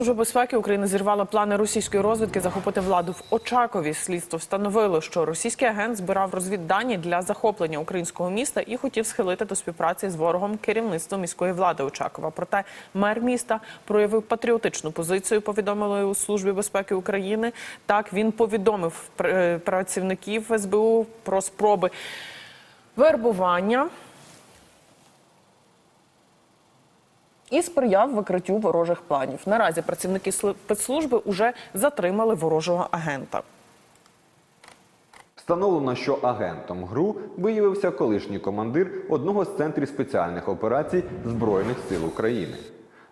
Служба безпеки України зірвала плани російської розвідки захопити владу в Очакові. Слідство встановило, що російський агент збирав розвіддані для захоплення українського міста і хотів схилити до співпраці з ворогом керівництво міської влади Очакова. Проте мер міста проявив патріотичну позицію. Повідомили у службі безпеки України. Так він повідомив пр- працівників СБУ про спроби вербування. І сприяв викриттю ворожих планів. Наразі працівники спецслужби уже затримали ворожого агента. Встановлено, що агентом ГРУ виявився колишній командир одного з центрів спеціальних операцій Збройних сил України.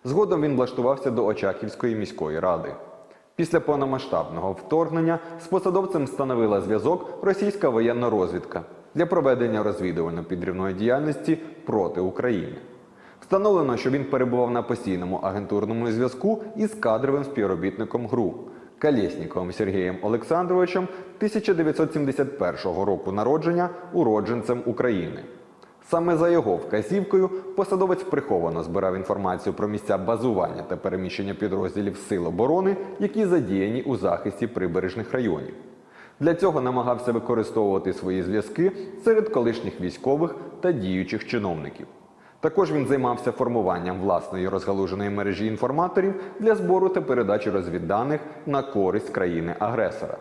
Згодом він влаштувався до Очаківської міської ради. Після повномасштабного вторгнення з посадовцем встановила зв'язок російська воєнна розвідка для проведення розвідувально-підривної діяльності проти України. Встановлено, що він перебував на постійному агентурному зв'язку із кадровим співробітником ГРУ Калєсніковим Сергієм Олександровичем 1971 року народження, уродженцем України. Саме за його вказівкою посадовець приховано збирав інформацію про місця базування та переміщення підрозділів Сил оборони, які задіяні у захисті прибережних районів. Для цього намагався використовувати свої зв'язки серед колишніх військових та діючих чиновників. Також він займався формуванням власної розгалуженої мережі інформаторів для збору та передачі розвідданих на користь країни-агресора.